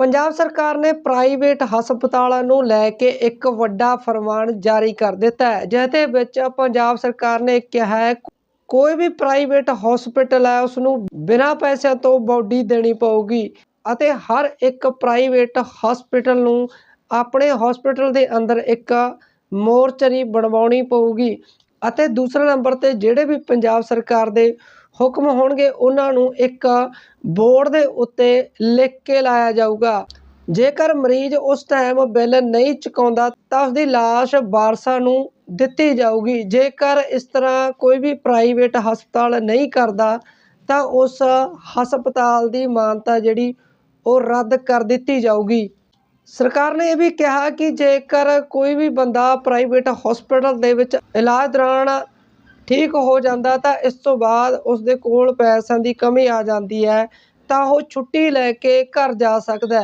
ਪੰਜਾਬ ਸਰਕਾਰ ਨੇ ਪ੍ਰਾਈਵੇਟ ਹਸਪਤਾਲਾਂ ਨੂੰ ਲੈ ਕੇ ਇੱਕ ਵੱਡਾ ਫਰਮਾਨ ਜਾਰੀ ਕਰ ਦਿੱਤਾ ਹੈ, ਜਿਹਦੇ ਵਿੱਚ ਪੰਜਾਬ ਸਰਕਾਰ ਨੇ ਕਿਹਾ ਹੈ, ਕੋਈ ਵੀ ਪ੍ਰਾਈਵੇਟ ਹਸਪੀਟਲ ਹੈ ਉਸ ਨੂੰ ਬਿਨਾਂ ਪੈਸਿਆਂ ਤੋਂ ਬਾਡੀ ਦੇਣੀ ਪਊਗੀ ਅਤੇ ਹਰ ਇੱਕ ਪ੍ਰਾਈਵੇਟ ਹਸਪੀਟਲ ਨੂੰ ਆਪਣੇ ਹਸਪੀਟਲ ਦੇ ਅੰਦਰ ਇੱਕ ਮੋਰਚਰੀ ਬਣਵਾਉਣੀ ਪਊਗੀ ਅਤੇ ਦੂਸਰੇ ਨੰਬਰ ਤੇ ਜਿਹੜੇ ਵੀ ਪੰਜਾਬ ਸਰਕਾਰ ਦੇ ਹੁਕਮ ਹੋਣਗੇ, ਉਹਨਾਂ ਨੂੰ ਇੱਕ ਬੋਰਡ ਦੇ ਉੱਤੇ ਲਿਖ ਕੇ ਲਾਇਆ ਜਾਊਗਾ। ਜੇਕਰ ਮਰੀਜ਼ ਉਸ ਟਾਈਮ ਬਿੱਲ ਨਹੀਂ ਚੁਕਾਉਂਦਾ, ਤਾਂ ਉਸਦੀ ਲਾਸ਼ ਵਾਰਸਾਂ ਨੂੰ ਦਿੱਤੀ ਜਾਊਗੀ। ਜੇਕਰ ਇਸ ਤਰ੍ਹਾਂ ਕੋਈ ਵੀ ਪ੍ਰਾਈਵੇਟ ਹਸਪਤਾਲ ਨਹੀਂ ਕਰਦਾ, ਤਾਂ ਉਸ ਹਸਪਤਾਲ ਦੀ ਮਾਨਤਾ ਜਿਹੜੀ ਉਹ ਰੱਦ ਕਰ ਦਿੱਤੀ ਜਾਊਗੀ। ਸਰਕਾਰ ਨੇ ਇਹ ਵੀ ਕਿਹਾ ਕਿ ਜੇਕਰ ਕੋਈ ਵੀ ਬੰਦਾ ਪ੍ਰਾਈਵੇਟ ਹਸਪੀਟਲ ਦੇ ਵਿੱਚ ਇਲਾਜ ਦੌਰਾਨ ਠੀਕ ਹੋ ਜਾਂਦਾ ਤਾਂ ਇਸ ਤੋਂ ਬਾਅਦ ਉਸਦੇ ਕੋਲ ਪੈਸਿਆਂ ਦੀ ਕਮੀ ਆ ਜਾਂਦੀ ਹੈ, ਤਾਂ ਉਹ ਛੁੱਟੀ ਲੈ ਕੇ ਘਰ ਜਾ ਸਕਦਾ